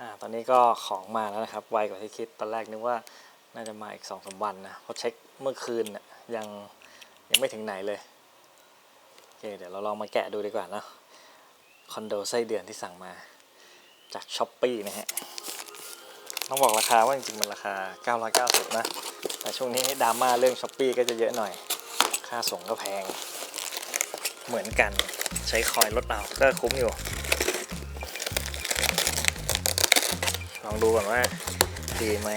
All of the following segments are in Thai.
อ่าตอนนี้ก็ของมาแล้วนะครับ ไวกว่าที่คิดตอนแรกนึกว่าน่าจะมาอีกสองสามวันนะเพราะเช็คเมื่อคืนน่ะยังยังไม่ถึงไหนเลยโอเคเดี๋ยวเราลองมาแกะดูดีกว่านะคอนโดไส้เดือนที่สั่งมาจากช้อปปีนะฮะต้องบอกราคาว่าจริงๆมันราคา 990 นะ แต่ช่วงนี้ดราม่าเรื่องช้อปปีก็จะเยอะหน่อย ค่าส่งก็แพง เหมือนกันใช้คอยลดเอาก็คุ้มอยู่ ลองดูก่อนว่าดีไหม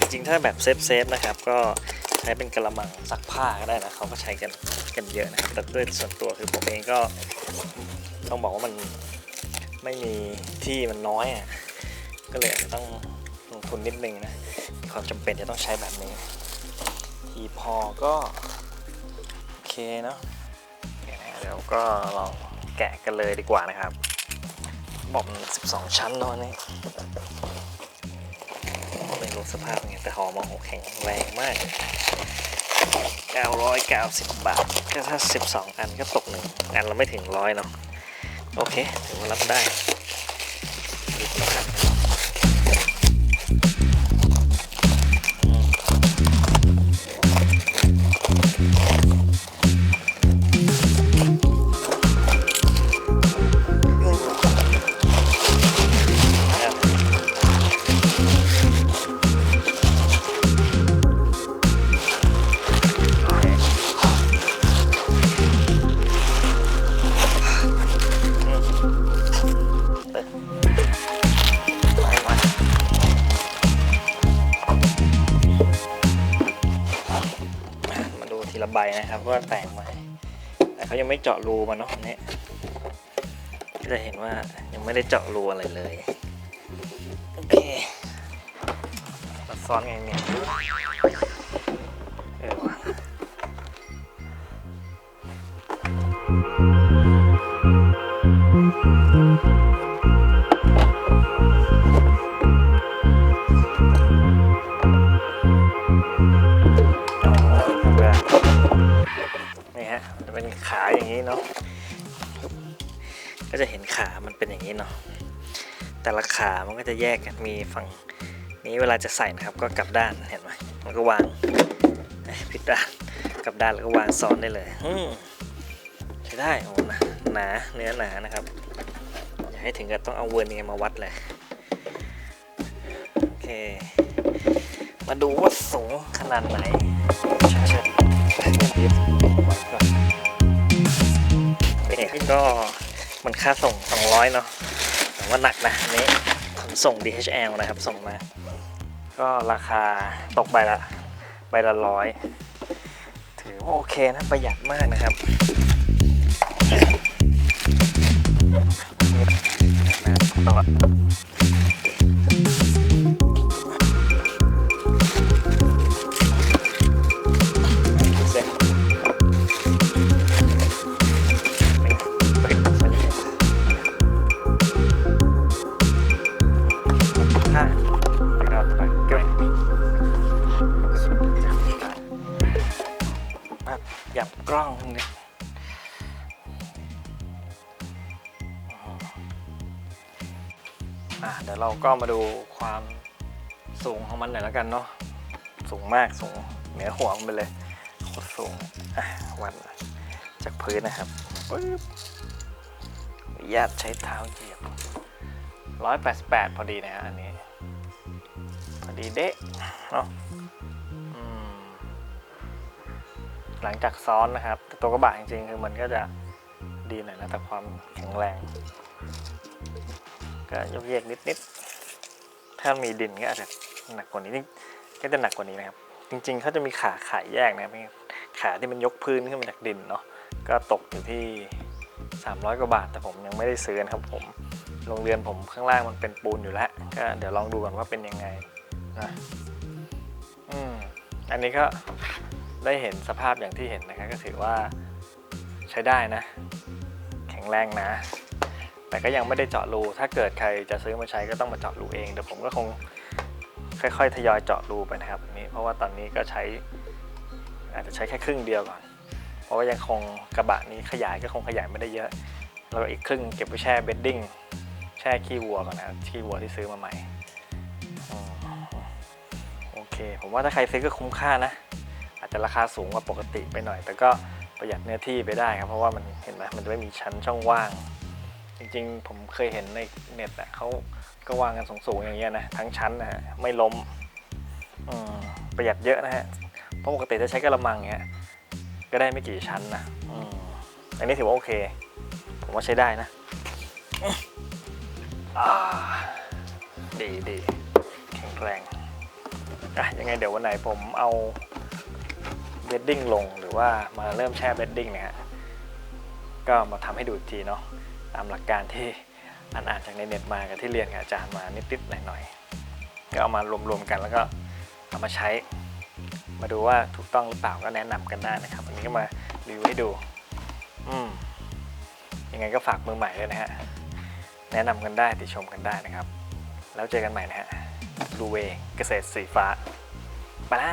จริงถ้าแบบเซฟเซฟๆนะครับ ก็ใช้เป็นกระมังซักผ้าก็ได้นะเขาก็ใช้กันกันเยอะนะครับแต่ด้วยส่วนตัวคือผมเองก็ต้องบอกว่ามันไม่มีที่มันน้อยอะก็เลยอาจจะต้องลงทุนนิดนึงนะมีความจำเป็นจะต้องใช้แบบนี้ทีพอก็โอเคเนาะเดี๋ยวก็ลองแกะกันเลยดีกว่านะครับ บอกมัน12ชั้นเนอะอันนี่ไม่รู้สภาพไงแต่หอมมาโหแข็งแรงมาก 990 บาท ก็ถ้า 12 อันก็ตกหนึ่งอันเราไม่ถึงร้อยเนาะโอเคถือว่ารับได้ดูคุณภาพ ใบนะครับว่าแตกไหมแต่เขายังไม่เจาะรูมาเนาะอันนี้ก็จะเห็นว่ายังไม่ได้เจาะรูอะไรเลยโอเคเราซ้อนไงเนี่ยเออว่ะนี่ฮะมันจะเป็นขาอย่างนี้เนาะก็จะเห็นขามันเป็นอย่างนี้เนาะแต่ละขามันก็จะแยกกันมีฝั่งนี้เวลาจะใส่นะครับก็กลับด้านเห็นไหมมันก็วางผิดด้านกลับด้านแล้วก็วางซ้อนได้เลยใช้ได้โอ้หนาหนาเนื้อหนานะครับอย่าให้ถึงกับต้องเอาเวอร์เนียมาวัดเลยโอเคมาดูว่าสูงขนาดไหนเชิ นี่ก็มันค่าส่ง 200 เนาะแต่ว่าหนักนะนนี้ขนส่ง DHL นะครับ ส่งมา ก็ราคาตกใบละใบละร้อยถือว่าโอเคนะ ประหยัดมากนะครับต่อ ล้องนิดอะเดี๋ยวเราก็มาดูความสูงของมันหน่อยแล้วกันเนาะสูงมากสูงเหนือหัวมันไปเลยโคตรสูงวัดจากพื้นนะครับปึ๊บญาตใช้เท้าเหยียบ 188 พอดีนะฮะอันนี้ พอดีเด๊ะเนาะ หลังจากซ้อนนะครับ ตัวกระบะจริงๆคือมันก็จะดีหน่อยนะแต่ความแข็งแรง ก็ยกเยกนิดๆถ้ามีดินก็อาจจะหนักกว่านี้นี่ก็จะหนักกว่านี้นะครับ จริงๆเขาจะมีขาขายแยกนะครับขาที่มันยกพื้นขึ้นมาจากดินเนาะก็ตกอยู่ที่ 300กว่าบาท แต่ผมยังไม่ได้ซื้อนะครับผมโรงเรียนผมข้างล่างมันเป็นปูนอยู่แล้วก็เดี๋ยวลองดูก่อนว่าเป็นยังไงนะอืมอันนี้ก็ ได้เห็นสภาพอย่างที่เห็นนะครับก็ถือว่าใช้ได้นะ แข็งแรงนะ แต่ก็ยังไม่ได้เจาะรู ถ้าเกิดใครจะซื้อมาใช้ก็ต้องมาเจาะรูเอง เดี๋ยวผมก็คงค่อยๆ ทยอยเจาะรูไปนะครับนี้เพราะว่าตอนนี้ก็ใช้อาจจะใช้แค่ครึ่งเดียวก่อน เพราะว่ายังคงกระบะนี้ขยายก็คงขยายไม่ได้เยอะแล้วก็อีกครึ่งเก็บไว้แช่เบดดิ้งแช่ขี้วัวก่อนนะขี้วัวที่ซื้อมาใหม่โอเค ผมว่าถ้าใครซื้อก็คุ้มค่านะ อาจจะราคาสูงกว่าปกติไปหน่อย แต่ก็ประหยัดเนื้อที่ไปได้ครับ เพราะว่ามันเห็นไหมมันจะไม่มีชั้นช่องว่าง จริงๆ ผมเคยเห็นในเน็ตอะเขาก็วางกันสูงๆอย่างเงี้ยนะทั้งชั้นนะฮะไม่ล้มอประหยัดเยอะนะฮะเพราะปกติถ้าใช้กระมังเงี้ยก็ได้ไม่กี่ชั้นนะออันนี้ถือว่าโอเค ผมว่าใช้ได้นะดีดีแข็งแรงอะยังไงเดี๋ยววันไหนผมเอา เบดดิ้งลงหรือว่ามาเริ่มแช่เบดดิ้งเนี่ยฮะก็มาทำให้ดูอีกทีเนาะตามหลักการที่อ่านอ่านจากในเน็ตมากับที่เรียนกับอาจารย์มานิดๆหน่อยๆก็เอามารวมๆกันแล้วก็เอามาใช้ มาดูว่าถูกต้องหรือเปล่าก็แนะนำกันได้นะครับอันนี้ก็มารีวิวให้ดูอืมยังไงก็ฝากมือใหม่ด้วยนะฮะแนะนำกันได้ติชมกันได้นะครับ แล้วเจอกันใหม่นะฮะดูเวเกษตรสีฟ้าไปละ